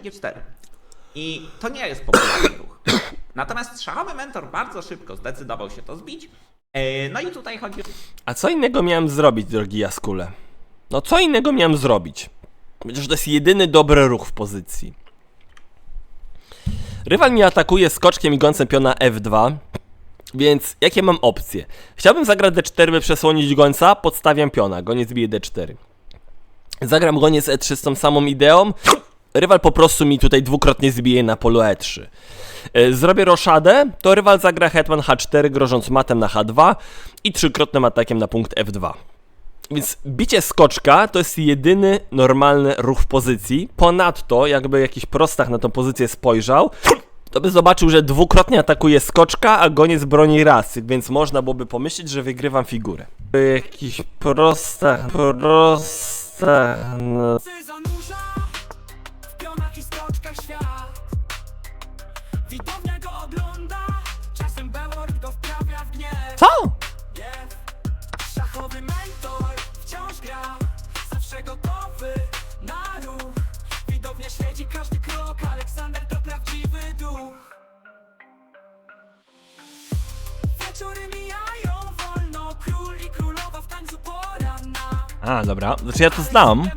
G4. I to nie jest popularny ruch. Natomiast szachowy mentor bardzo szybko zdecydował się to zbić. E, No i tutaj chodzi A co innego miałem zrobić, drogi Jaskule? No co innego miałem zrobić? Przecież to jest jedyny dobry ruch w pozycji. Rywal mnie atakuje skoczkiem i gońcem piona F2, więc jakie mam opcje? Chciałbym zagrać D4, by przesłonić gońca, podstawiam piona, goniec bije D4. Zagram goniec E3 z tą samą ideą, rywal po prostu mi tutaj dwukrotnie zbije na polu E3. E, Zrobię roszadę, to rywal zagra hetman H4, grożąc matem na H2 i trzykrotnym atakiem na punkt F2. Więc bicie skoczka to jest jedyny normalny ruch w pozycji. Ponadto, jakby jakiś prostach na tą pozycję spojrzał, to by zobaczył, że dwukrotnie atakuje skoczka, a goniec broni raz, więc można byłoby pomyśleć, że wygrywam figurę. Jakiś prostach, prostach, no. Pionach i skoczkach świat Widownia go ogląda, czasem Belord go wprawia w gniew Co? Gniew. Szachowy mentor wciąż gra, zawsze gotowy na ruch Widownia śledzi każdy krok, Aleksander to prawdziwy duch Wieczory mijają wolno, król i królowa w tańcu poranna A, dobra, znaczy ja to znam.